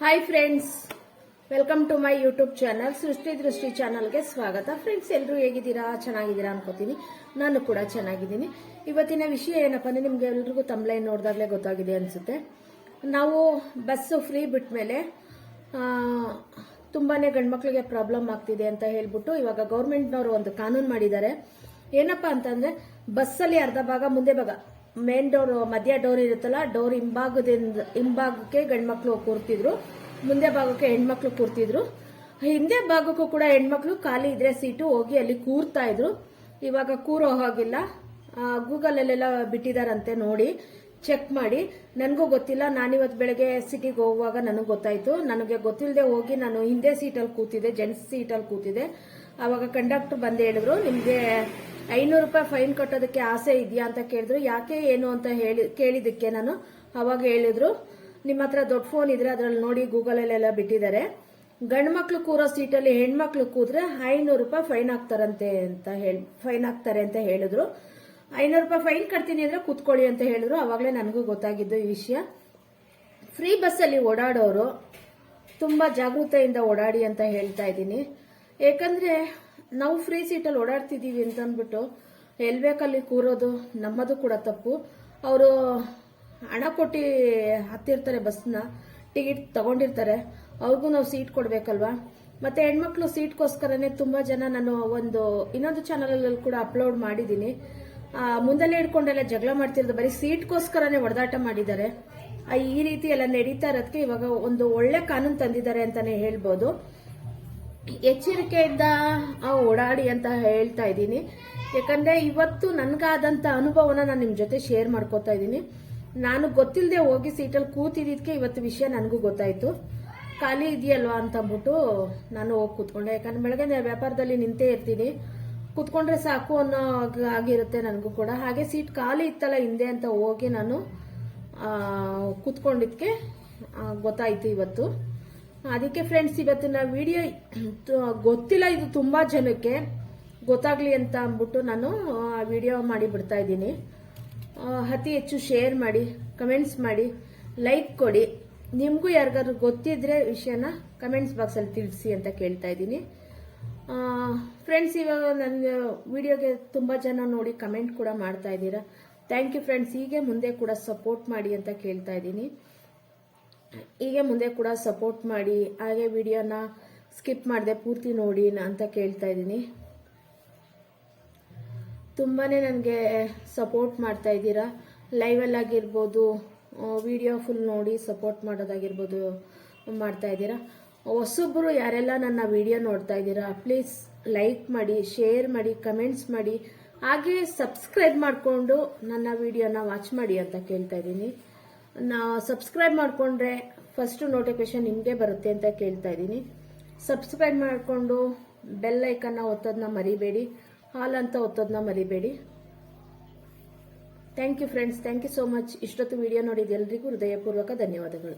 Hi friends welcome to my YouTube channel Srishti Drishti ಚಾನಲ್ಗೆ ಸ್ವಾಗತ. Friends ಎಲ್ಲರೂ ಹೇಗಿದ್ದೀರಾ? ಚೆನ್ನಾಗಿದ್ದೀರಾ ಅನ್ಕೋತೀನಿ. ನಾನು ಕೂಡ ಚೆನ್ನಾಗಿದ್ದೀನಿ. ಇವತ್ತಿನ ವಿಷಯ ಏನಪ್ಪ ಅಂದ್ರೆ ನಿಮ್ಗೆ ಎಲ್ರಿಗೂ ತಮ್ಲೈನ್ ನೋಡಿದಾಗಲೇ ಗೊತ್ತಾಗಿದೆ ಅನ್ಸುತ್ತೆ. ನಾವು ಬಸ್ಸು ಫ್ರೀ ಬಿಟ್ಟ ಮೇಲೆ ತುಂಬಾನೇ ಗಂಡ್ಮಕ್ಳಿಗೆ ಪ್ರಾಬ್ಲಮ್ ಆಗ್ತಿದೆ ಅಂತ ಹೇಳ್ಬಿಟ್ಟು ಇವಾಗ ಗೌರ್ಮೆಂಟ್ನವರು ಒಂದು ಕಾನೂನು ಮಾಡಿದ್ದಾರೆ. ಏನಪ್ಪಾ ಅಂತಂದ್ರೆ ಬಸ್ಸಲ್ಲಿ ಅರ್ಧ ಭಾಗ, ಮುಂದೆ ಭಾಗ. ಮೇನ್ ಡೋರ್, ಮಧ್ಯ ಡೋರ್ ಇರುತ್ತಲ್ಲ, ಡೋರ್ ಹಿಂಭಾಗದಿಂದ, ಹಿಂಭಾಗಕ್ಕೆ ಗಂಡ್ಮಕ್ಳು ಕೂರ್ತಿದ್ರು. ಮುಂದೆ ಭಾಗಕ್ಕೆ ಹೆಣ್ಮಕ್ಳು ಕೂರ್ತಿದ್ರು. ಹಿಂದೆ ಭಾಗಕ್ಕೂ ಕೂಡ ಹೆಣ್ಮಕ್ಳು ಖಾಲಿ ಇದ್ರೆ ಸೀಟು ಹೋಗಿ ಅಲ್ಲಿ ಕೂರ್ತಾ ಇದ್ರು. ಇವಾಗ ಕೂರೋ ಹಾಗಿಲ್ಲ. ಗೂಗಲ್ ಅಲ್ಲೆಲ್ಲ ಬಿಟ್ಟಿದಾರಂತೆ ನೋಡಿ, ಚೆಕ್ ಮಾಡಿ. ನನಗೂ ಗೊತ್ತಿಲ್ಲ ನಾನಿವತ್ತು ಬೆಳಗ್ಗೆ ಸಿಟಿಗೆ ಹೋಗುವಾಗ ನನಗೆ ಗೊತ್ತಾಯ್ತು. ನನಗೆ ಗೊತ್ತಿಲ್ಲದೆ ಹೋಗಿ ನಾನು ಹಿಂದೆ ಸೀಟಲ್ಲಿ ಕೂತಿದ್ದೆ, ಜೆಂಟ್ಸ್ ಸೀಟಲ್ಲಿ ಕೂತಿದ್ದೆ. ಅವಾಗ ಕಂಡಕ್ಟರ್ ಬಂದು ಹೇಳಿದ್ರು, ನಿಮಗೆ ಐನೂರು ರೂಪಾಯಿ ಫೈನ್ ಕಟ್ಟೋದಕ್ಕೆ ಆಸೆ ಇದೆಯಾ ಅಂತ ಕೇಳಿದ್ರು. ಯಾಕೆ ಏನು ಅಂತ ಹೇಳಿ ಕೇಳಿದಕ್ಕೆ ನಾನು ಅವಾಗ ಹೇಳಿದ್ರು, ನಿಮ್ಮ ಹತ್ರ ದೊಡ್ಡ ಫೋನ್ ಇದ್ರೆ ಅದ್ರಲ್ಲಿ ನೋಡಿ ಗೂಗಲಲ್ಲೆಲ್ಲ ಬಿಟ್ಟಿದ್ದಾರೆ. ಗಂಡು ಮಕ್ಳು ಕೂರೋ ಸೀಟಲ್ಲಿ ಹೆಣ್ಮಕ್ಳು ಕೂತ್ರೆ ಐನೂರು ರೂಪಾಯಿ ಫೈನ್ ಹಾಕ್ತಾರಂತೆ ಅಂತ ಹೇಳಿ ಫೈನ್ ಹಾಕ್ತಾರೆ ಅಂತ ಹೇಳಿದ್ರು. ಐನೂರು ರೂಪಾಯಿ ಫೈನ್ ಕಟ್ತೀನಿ ಅಂದ್ರೆ ಕೂತ್ಕೊಳ್ಳಿ ಅಂತ ಹೇಳಿದ್ರು. ಅವಾಗಲೇ ನನಗೂ ಗೊತ್ತಾಗಿದ್ದು ಈ ವಿಷಯ. ಫ್ರೀ ಬಸ್ಸಲ್ಲಿ ಓಡಾಡೋರು ತುಂಬ ಜಾಗೃತೆಯಿಂದ ಓಡಾಡಿ ಅಂತ ಹೇಳ್ತಾ ಇದ್ದೀನಿ. ಏಕೆಂದರೆ ನಾವು ಫ್ರೀ ಸೀಟಲ್ಲಿ ಓಡಾಡ್ತಿದ್ದೀವಿ ಅಂತ ಅಂದ್ಬಿಟ್ಟು ಎಲ್ಲಿ ಬೇಕಲ್ಲಿ ಕೂರೋದು ನಮ್ಮದು ಕೂಡ ತಪ್ಪು. ಅವರು ಹಣ ಕೊಟ್ಟು ಹತ್ತಿರ್ತಾರೆ ಬಸ್ನ ಟಿಕೆಟ್ ತಗೊಂಡಿರ್ತಾರೆ. ಅವ್ರಿಗೂ ನಾವು ಸೀಟ್ ಕೊಡ್ಬೇಕಲ್ವಾ? ಮತ್ತೆ ಹೆಣ್ಮಕ್ಳು ಸೀಟ್ಗೋಸ್ಕರನೇ ತುಂಬಾ ಜನ ನಾನು ಒಂದು, ಇನ್ನೊಂದು ಚಾನಲಲ್ಲಿ ಕೂಡ ಅಪ್ಲೋಡ್ ಮಾಡಿದ್ದೀನಿ. ಮುಂದೆಲ್ಲೇ ಹಿಡ್ಕೊಂಡೆಲ್ಲ ಜಗಳ ಮಾಡ್ತಿರೋದು, ಬರೀ ಸೀಟ್ಗೋಸ್ಕರನೇ ಹೊಡೆದಾಟ ಮಾಡಿದ್ದಾರೆ. ಈ ರೀತಿ ಎಲ್ಲ ನಡೀತಾ ಇರೋದಕ್ಕೆ ಇವಾಗ ಒಂದು ಒಳ್ಳೆ ಕಾನೂನು ತಂದಿದ್ದಾರೆ ಅಂತಾನೆ ಹೇಳ್ಬೋದು. ಎಚ್ಚರಿಕೆಯಿಂದ ಓಡಾಡಿ ಅಂತ ಹೇಳ್ತಾ ಇದ್ದೀನಿ. ಯಾಕಂದ್ರೆ ಇವತ್ತು ನನ್ಗಾದಂತ ಅನುಭವನ ನಾನು ನಿಮ್ ಜೊತೆ ಶೇರ್ ಮಾಡ್ಕೋತಾ ಇದ್ದೀನಿ. ನಾನು ಗೊತ್ತಿಲ್ಲದೆ ಹೋಗಿ ಸೀಟಲ್ಲಿ ಕೂತಿದ್ದಕ್ಕೆ ಇವತ್ತು ವಿಷಯ ನನಗೂ ಗೊತ್ತಾಯ್ತು. ಖಾಲಿ ಇದೆಯಲ್ವಾ ಅಂತ ಅಂದ್ಬಿಟ್ಟು ನಾನು ಹೋಗಿ ಕೂತ್ಕೊಂಡೆ. ಯಾಕಂದ್ರೆ ಬೆಳಗ್ಗೆ ವ್ಯಾಪಾರದಲ್ಲಿ ನಿಂತೇ ಇರ್ತೀನಿ. ಕೂತ್ಕೊಂಡ್ರೆ ಸಾಕು ಅನ್ನೋ ಆಗ್- ಆಗಿರುತ್ತೆ ನನಗೂ ಕೂಡ. ಹಾಗೆ ಸೀಟ್ ಖಾಲಿ ಇತ್ತಲ್ಲ ಹಿಂದೆ ಅಂತ ಹೋಗಿ ನಾನು ಕೂತ್ಕೊಂಡಿದ್ದಕ್ಕೆ ಗೊತ್ತಾಯ್ತು ಇವತ್ತು. ಅದಕ್ಕೆ ಫ್ರೆಂಡ್ಸ್ ಇವತ್ತಿನ ವಿಡಿಯೋ ಗೊತ್ತಿಲ್ಲ, ಇದು ತುಂಬಾ ಜನಕ್ಕೆ ಗೊತ್ತಾಗ್ಲಿ ಅಂತ ಅಂದ್ಬಿಟ್ಟು ನಾನು ವಿಡಿಯೋ ಮಾಡಿ ಬಿಡ್ತಾ ಇದ್ದೀನಿ. ಅತಿ ಹೆಚ್ಚು ಶೇರ್ ಮಾಡಿ ಕಮೆಂಟ್ಸ್ ಮಾಡಿ ಲೈಕ್ ಕೊಡಿ. ನಿಮಗೂ ಯಾರಿಗಾದ್ರು ಗೊತ್ತಿದ್ರೆ ವಿಷಯನ ಕಮೆಂಟ್ಸ್ ಬಾಕ್ಸಲ್ಲಿ ತಿಳಿಸಿ ಅಂತ ಕೇಳ್ತಾ ಇದ್ದೀನಿ. ಫ್ರೆಂಡ್ಸ್ ಇವಾಗ ನನ್ನ ವಿಡಿಯೋಗೆ ತುಂಬ ಜನ ನೋಡಿ ಕಮೆಂಟ್ ಕೂಡ ಮಾಡ್ತಾ ಇದ್ದೀರಾ. ಥ್ಯಾಂಕ್ ಯು ಫ್ರೆಂಡ್ಸ್ ಹೀಗೆ ಮುಂದೆ ಕೂಡ ಸಪೋರ್ಟ್ ಮಾಡಿ ಅಂತ ಕೇಳ್ತಾ ಇದ್ದೀನಿ. ಹೀಗೆ ಮುಂದೆ ಕೂಡ ಸಪೋರ್ಟ್ ಮಾಡಿ, ಹಾಗೆ ವಿಡಿಯೋನ ಸ್ಕಿಪ್ ಮಾಡಿದೆ ಪೂರ್ತಿ ನೋಡಿ ಅಂತ ಕೇಳ್ತಾ ಇದ್ದೀನಿ. ತುಂಬಾ ನನಗೆ ಸಪೋರ್ಟ್ ಮಾಡ್ತಾ ಇದ್ದೀರಾ. ಲೈವಲ್ಲಾಗಿರ್ಬೋದು ವಿಡಿಯೋ ಫುಲ್ ನೋಡಿ ಸಪೋರ್ಟ್ ಮಾಡೋದಾಗಿರ್ಬೋದು ಮಾಡ್ತಾ ಇದ್ದೀರಾ. ಹೊಸೊಬ್ಬರು ಯಾರೆಲ್ಲ ನನ್ನ ವಿಡಿಯೋ ನೋಡ್ತಾ ಇದ್ದೀರಾ ಪ್ಲೀಸ್ ಲೈಕ್ ಮಾಡಿ ಶೇರ್ ಮಾಡಿ ಕಮೆಂಟ್ಸ್ ಮಾಡಿ, ಹಾಗೆ ಸಬ್ಸ್ಕ್ರೈಬ್ ಮಾಡಿಕೊಂಡು ನನ್ನ ವಿಡಿಯೋನ ವಾಚ್ ಮಾಡಿ ಅಂತ ಕೇಳ್ತಾ ಇದ್ದೀನಿ. ನಾ ಸಬ್ಸ್ಕ್ರೈಬ್ ಮಾಡಿಕೊಂಡ್ರೆ ಫಸ್ಟ್ ನೋಟಿಫಿಕೇಶನ್ ನಿಮಗೆ ಬರುತ್ತೆ ಅಂತ ಕೇಳ್ತಾ ಇದ್ದೀನಿ. ಸಬ್ಸ್ಕ್ರೈಬ್ ಮಾಡಿಕೊಂಡು ಬೆಲ್ ಐಕನ್ನ ಒತ್ತೋದನ್ನ ಮರಿಬೇಡಿ. ಹಾಲ್ ಅಂತ ಒತ್ತೋದನ್ನ ಮರಿಬೇಡಿ. Thank you friends thank you so much ಇಷ್ಟೊತ್ತು ವಿಡಿಯೋ ನೋಡಿದ ಎಲ್ರಿಗೂ ಹೃದಯಪೂರ್ವಕ ಧನ್ಯವಾದಗಳು.